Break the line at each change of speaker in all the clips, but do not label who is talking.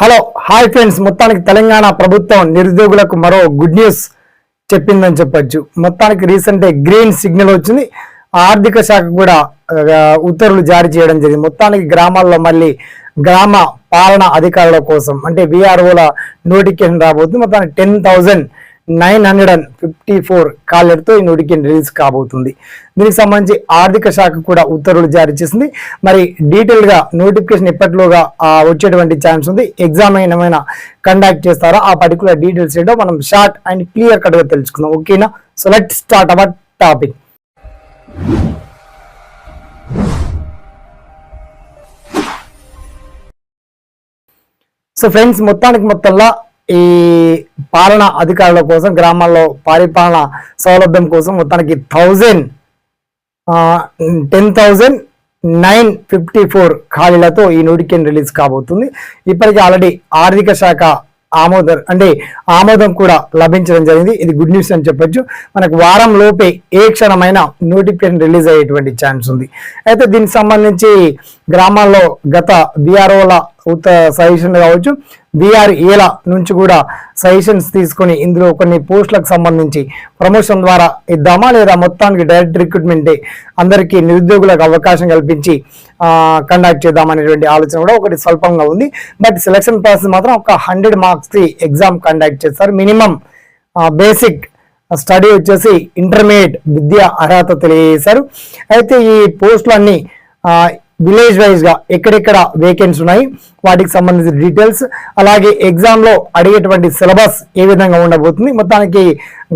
Hello hi friends. మొత్తానికి తెలంగాణ ప్రభుత్వం నిరుద్యోగులకు మరో గుడ్ న్యూస్ చెప్పిందని చెప్పొచ్చు. మొత్తానికి రీసెంట్ గ్రీన్ సిగ్నల్ వచ్చింది. ఆర్థిక శాఖ కూడా ఉత్తర్వులు జారీ చేయడం జరిగింది. మొత్తానికి గ్రామాల్లో మళ్ళీ గ్రామ పాలన అధికారుల కోసం అంటే విఆర్ఓల నోటిఫికేషన్ రాబోతుంది. మొత్తానికి ten thousand nine hundred and fifty four కాలర్తో ఈ నోటిఫికేషన్ రిలీజ్ కాబోతుంది. దీనికి సంబంధించి ఆర్థిక శాఖ కూడా ఉత్తర్వులు జారీ చేసింది. మరి డీటెయిల్గా నోటిఫికేషన్ ఎప్పటిలోగా వచ్చేటువంటి ఛాన్స్ ఉంది. ఎగ్జామ్ ఏమైనా కండక్ట్ చేస్తారా? ఆ పర్టికులర్ డీటెయిల్స్ ఏంటో మనం షార్ట్ అండ్ క్లియర్ కట్గా తెలుసుకుందాం. ఓకేనా? So let start our topic. So friends మొత్తానికి మొత్తంలో ఈ పాలన అధికారుల కోసం గ్రామాల్లో పరిపాలన సౌలభ్యం కోసం మొత్తానికి thousand ten thousand nine fifty four ఖాళీలతో ఈ నోటిఫికేషన్ రిలీజ్ కాబోతుంది. ఇప్పటికే ఆల్రెడీ ఆర్థిక శాఖ ఆమోదం అంటే ఆమోదం కూడా లభించడం జరిగింది. ఇది గుడ్ న్యూస్ అని చెప్పొచ్చు. మనకు వారం లోపే ఏ క్షణమైన నోటిఫికేషన్ రిలీజ్ అయ్యేటువంటి ఛాన్స్ ఉంది. అయితే దీనికి సంబంధించి గ్రామాల్లో గత బీఆర్ఓల ఉత్త సజెషన్ కావచ్చు. బీఆర్ఏల నుంచి కూడా సజెషన్స్ తీసుకొని ఇందులో కొన్ని పోస్టులకు సంబంధించి ప్రమోషన్ ద్వారా ఇద్దామా లేదా మొత్తానికి డైరెక్ట్ రిక్రూట్మెంటే అందరికీ నిరుద్యోగులకు అవకాశం కల్పించి కండక్ట్ చేద్దామనేటువంటి ఆలోచన కూడా ఒకటి స్వల్పంగా ఉంది. బట్ సెలక్షన్ ప్రాసెస్ మాత్రం ఒక హండ్రెడ్ మార్క్స్కి ఎగ్జామ్ కండక్ట్ చేస్తారు. మినిమం బేసిక్ స్టడీ వచ్చేసి ఇంటర్మీడియట్ విద్య అర్హత తెలియజేశారు. అయితే ఈ పోస్టులన్నీ విలేజ్ వైజ్గా ఎక్కడెక్కడ వేకెన్స్ ఉన్నాయి వాటికి సంబంధించిన డీటెయిల్స్ అలాగే ఎగ్జామ్లో అడిగేటువంటి సిలబస్ ఏ విధంగా ఉండబోతుంది మొత్తానికి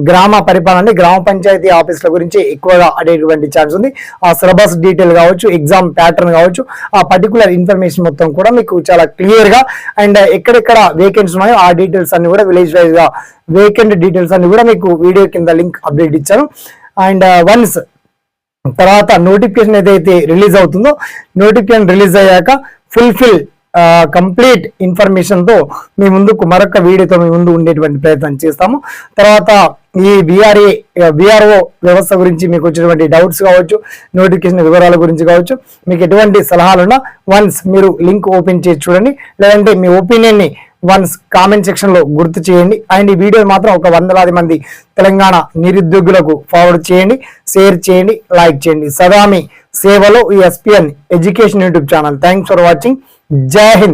గ్రామ పరిపాలన అంటే గ్రామ పంచాయతీ ఆఫీసుల గురించి ఎక్కువగా అడిగేటువంటి ఛాన్స్ ఉంది. ఆ సిలబస్ డీటెయిల్ కావచ్చు ఎగ్జామ్ ప్యాటర్న్ కావచ్చు ఆ పర్టికులర్ ఇన్ఫర్మేషన్ మొత్తం కూడా మీకు చాలా క్లియర్గా అండ్ ఎక్కడెక్కడ వేకెన్స్ ఉన్నాయో ఆ డీటెయిల్స్ అన్ని కూడా విలేజ్ వైజ్గా వేకెంట్ డీటెయిల్స్ అన్ని కూడా మీకు వీడియో కింద లింక్ అప్డేట్ ఇచ్చాను. అండ్ వన్స్ uh, తర్వాత నోటిఫికేషన్ ఏదైతే రిలీజ్ అవుతుందో నోటిఫికేషన్ రిలీజ్ అయ్యాక ఫుల్ఫిల్ కంప్లీట్ ఇన్ఫర్మేషన్తో మీ ముందుకు మరొక వీడియోతో మీ ముందు ఉండేటువంటి ప్రయత్నం చేస్తాము. తర్వాత ఈ బీఆర్ఏ బీఆర్ఓ వ్యవస్థ గురించి మీకు వచ్చినటువంటి డౌట్స్ కావచ్చు నోటిఫికేషన్ వివరాల గురించి కావచ్చు మీకు ఎటువంటి సలహాలున్నా వన్స్ మీరు లింక్ ఓపెన్ చేసి చూడండి. లేదంటే మీ ఒపీనియన్ని వన్స్ కామెంట్ సెక్షన్లో గుర్తు చేయండి. అండ్ ఈ వీడియో మాత్రం ఒక వందలాది మంది తెలంగాణ నిరుద్యోగులకు ఫార్వర్డ్ చేయండి షేర్ చేయండి లైక్ చేయండి. సదామి సేవలో ఈ SPN education YouTube channel thanks for watching జై హింద్